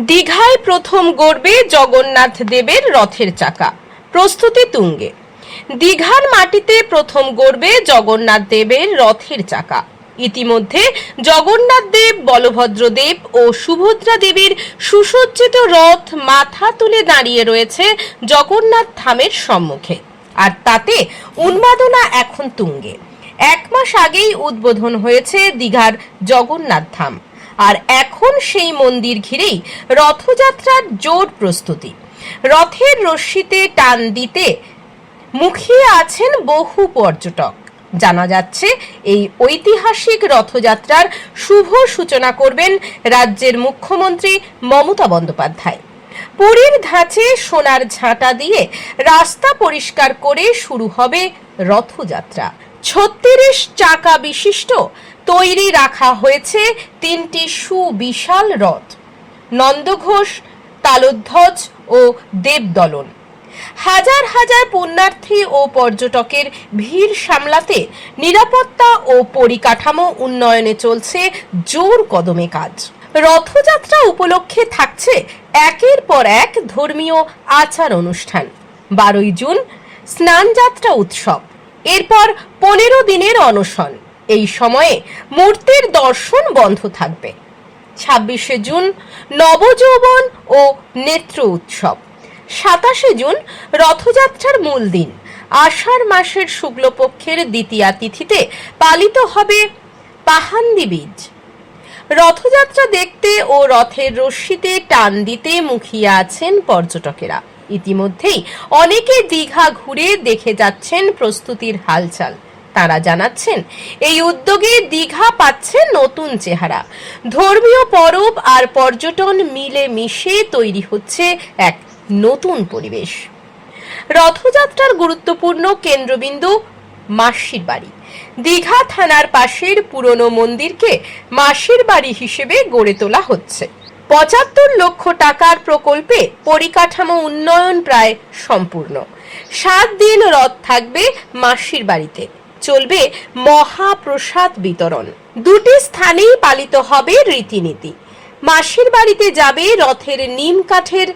দীঘায় প্রথম গড়বে জগন্নাথ দেবের রথের চাকা। প্রস্তুতি তুঙ্গে। দীঘার মাটিতে প্রথম গড়বে জগন্নাথ দেবের রথের চাকা। ইতিমধ্যে জগন্নাথ দেব, বলভদ্র দেব ও সুভদ্রা দেবীর সুসজ্জিত রথ মাথা তুলে দাঁড়িয়ে রয়েছে জগন্নাথ ধামের সম্মুখে। আর তাতে উন্মাদনা এখন তুঙ্গে। এক মাস আগেই উদ্বোধন হয়েছে দীঘার জগন্নাথ ধাম। আর এখন সেই মন্দির ঘিরেই রথযাত্রার জোর প্রস্তুতি। রথের রশ্মিতে টান দিতে মুখিয়ে আছেন বহু পর্যটক। জানা যাচ্ছে, এই ঐতিহাসিক রথযাত্রার শুভ সূচনা করবেন রাজ্যের মুখ্যমন্ত্রী মমতা বন্দ্যোপাধ্যায়। পুরীর ধাঁচে সোনার ঝাঁটা দিয়ে রাস্তা পরিষ্কার করে শুরু হবে রথযাত্রা। ছত্রিশ চাকা বিশিষ্ট তৈরি রাখা হয়েছে তিনটি সুবিশাল রথ নন্দঘোষ তালোধ্বজ ও দেবদলন। হাজার হাজার পুণ্যার্থী ও পর্যটকের ভিড় সামলাতে নিরাপত্তা ও পরিকাঠামো উন্নয়নে চলছে জোর কদমে কাজ। রথযাত্রা উপলক্ষে থাকছে একের পর এক ধর্মীয় আচার অনুষ্ঠান। বারোই জুন স্নানযাত্রা উৎসব। এরপর পনেরো দিনের অনশন। এই সময়ে মূর্তির দর্শন বন্ধ থাকবে। ছাব্বিশে জুন নবযৌবন ও নেত্র উৎসব। সাতাশে জুন রথযাত্রার মূল দিন। আষাঢ় মাসের শুক্লপক্ষের দ্বিতীয়া তিথিতে পালিত হবে পাহান্দি বীজ। রথযাত্রা দেখতে ও রথের রশ্মিতে টান দিতে মুখিয়ে আছেন পর্যটকেরা। ইতিমধ্যেই অনেকে দীঘা ঘুরে দেখে যাচ্ছেন প্রস্তুতির হালচাল। তারা জানাচ্ছেন, এই উদ্যোগে দীঘা পাচ্ছে নতুন চেহারা। ধর্মীয় পরব আর পর্যটন মিলে মিশে তৈরি হচ্ছে এক নতুন পরিবেশ। রথযাত্রার গুরুত্বপূর্ণ কেন্দ্রবিন্দু মাসির বাড়ি। দীঘা থানার পাশের পুরনো মন্দিরকে মাসির বাড়ি হিসেবে গড়ে তোলা হচ্ছে। পঁচাত্তর লক্ষ টাকার প্রকল্পে পরিকাঠামো উন্নয়ন প্রায় সম্পূর্ণ। সাত দিন রথ থাকবে মাসির বাড়িতে। চলবে মহাপ্রসাদ বিতরণ। দুটি স্থানেই পালিত হবে রীতিনীতি। মাসির বাড়িতে যাবে রথের নিম কাঠের,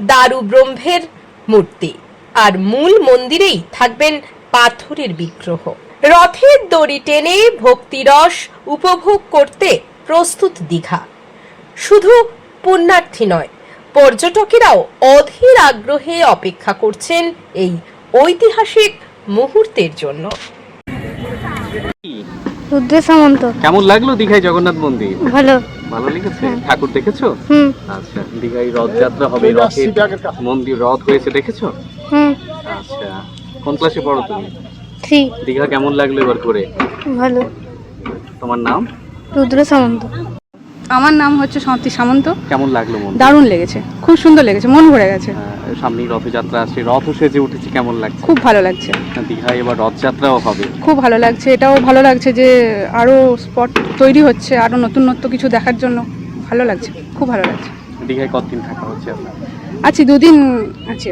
দারু ব্রহ্মের মূর্তি। আর মূল মন্দিরেই থাকবেন পাথরের বিগ্রহ। রথের দড়ি টেনে ভক্তিরস উপভোগ করতে প্রস্তুত দীঘা। শুধু পুণ্যার্থী নয় পর্যটকেরাও অধীর আগ্রহে অপেক্ষা করছেন এই ঐতিহাসিক মুহূর্তের জন্য। রুদ্র সামন্ত। কেমন লাগল দীঘায় জগন্নাথ মন্দির? ভালো। ভালো লেগেছে? ঠাকুর দেখেছ? হুম। আচ্ছা দীঘায় রথযাত্রা হবে রথের মন্দির রথ হয়েছে দেখেছ? হুম। আচ্ছা কোন ক্লাসে পড়ো তুমি? থ্রি দীঘা কেমন লাগল এবার করে ভালো। তোমার নাম? রুদ্র সামন্ত। আমার নাম হচ্ছে সমাপ্তি সামন্ত। কেমন লাগল মন? দারুণ লেগেছে খুব সুন্দর লেগেছে মন ভরে গেছে। সামনেই রথযাত্রা আসছে রথ সেজে উঠেছে কেমন লাগছে? খুব ভালো লাগছে। দীঘায় এবার রথযাত্রাও হবে। খুব ভালো লাগছে এটাও ভালো লাগছে যে আরও স্পট তৈরি হচ্ছে আরও নতুন নতুন কিছু দেখার জন্য। ভালো লাগছে খুব ভালো লাগছে। দীঘায় কতদিন থাকা হচ্ছে আছি দুদিন আছি।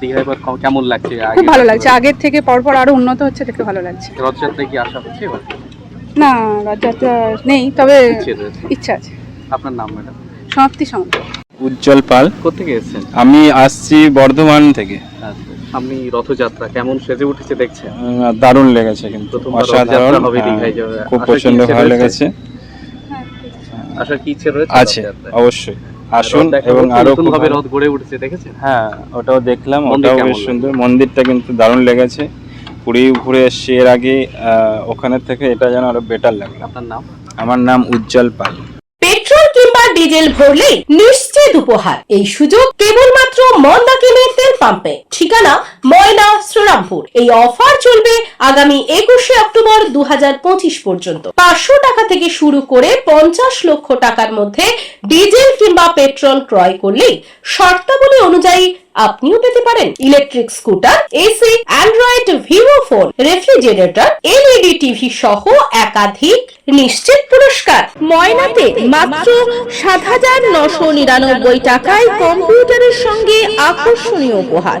দীঘায় এবার কেমন লাগছে? খুব ভালো লাগছে আগের থেকে পরপর আরও উন্নত হচ্ছে দেখে ভালো লাগছে। রথযাত্রায় কি আসা হচ্ছে এবার? না রথযাত্রা নেই তবে ইচ্ছা আছে। আপনার নাম ম্যাডাম? সমাপ্তি উজ্জ্বল পাল। কোথেকে এসেছেন? আমি আসছি বর্ধমান থেকে। আচ্ছা সামনে রথযাত্রা কেমন সেজে উঠেছে দেখছেন? দারুণ লেগেছে কিন্তু। অসাধারণ হ্যাঁ। খুব প্রচণ্ড ভালো লেগেছে। আসার কি ইচ্ছে রয়েছে আছে? অবশ্যই। আসুন এবং আরও নতুন ভাবে রথ গড়ে উঠেছে দেখেছেন? হ্যাঁ ওটাও দেখলাম ওটাও বেশ সুন্দর। মন্দিরটা কিন্তু দারুণ লেগেছে। পুরী ঘুরে এসছি এর আগে আহ, ওখানের থেকে এটা যেন আরও বেটার লাগল। আপনার নাম? আমার নাম উজ্জ্বল পাল। পেট্রোল কিংবা ডিজেল ভরলেই নিশ্চিত উপহার। এই সুযোগ কেবলমাত্র তেল পাম্পে। ঠিকানা ময়না শ্রীরামপুর। এই অফার চলবে আগামী একুশে অক্টোবর দু হাজার পঁচিশ পর্যন্ত। পাঁচশো টাকা থেকে শুরু করে পঞ্চাশ লক্ষ টাকার মধ্যে ডিজেল কিংবা পেট্রোল ক্রয় করলেই শর্তাবলী অনুযায়ী আপনিও পেতে পারেন electric scooter AC Android Vivo phone refrigerator LED TV সহ একাধিক নিশ্চিত পুরস্কার। ময়নাতে মাত্র সাত হাজার নশো নিরানব্বই টাকায় কম্পিউটারের সঙ্গে আকর্ষণীয় উপহার।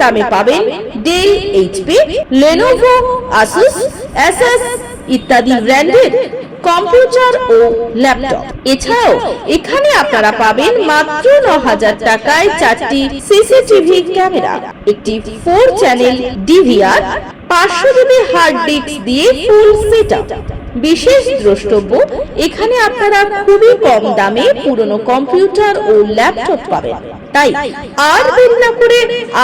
দামে পাবেন Dell HP Lenovo Asus SS ইত্যাদি ব্র্যান্ডের কম্পিউটার ও ল্যাপটপ এছাড়াও এখানে আপনারা পাবেন মাত্র ন হাজার টাকায় চারটি সিসিটিভি ক্যামেরা, একটি ফোর চ্যানেল ডিভিআর পাঁচশো জিবি হার্ড ডিস্ক দিয়ে ফুল সেটআপ বিশেষ দ্রষ্টব্য, এখানে আপনারা খুবই কম দামে পুরনো কম্পিউটার ও ল্যাপটপ পাবেন। তাই আর দেরি না করে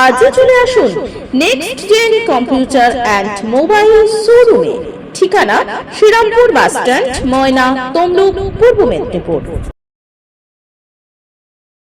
আজই চলে আসুন next gen computer and mobile শোরুমে ঠিকানা শ্রীরামপুর বাস স্ট্যান্ড, ময়না, তমলুক, পূর্ব মেদিনীপুর।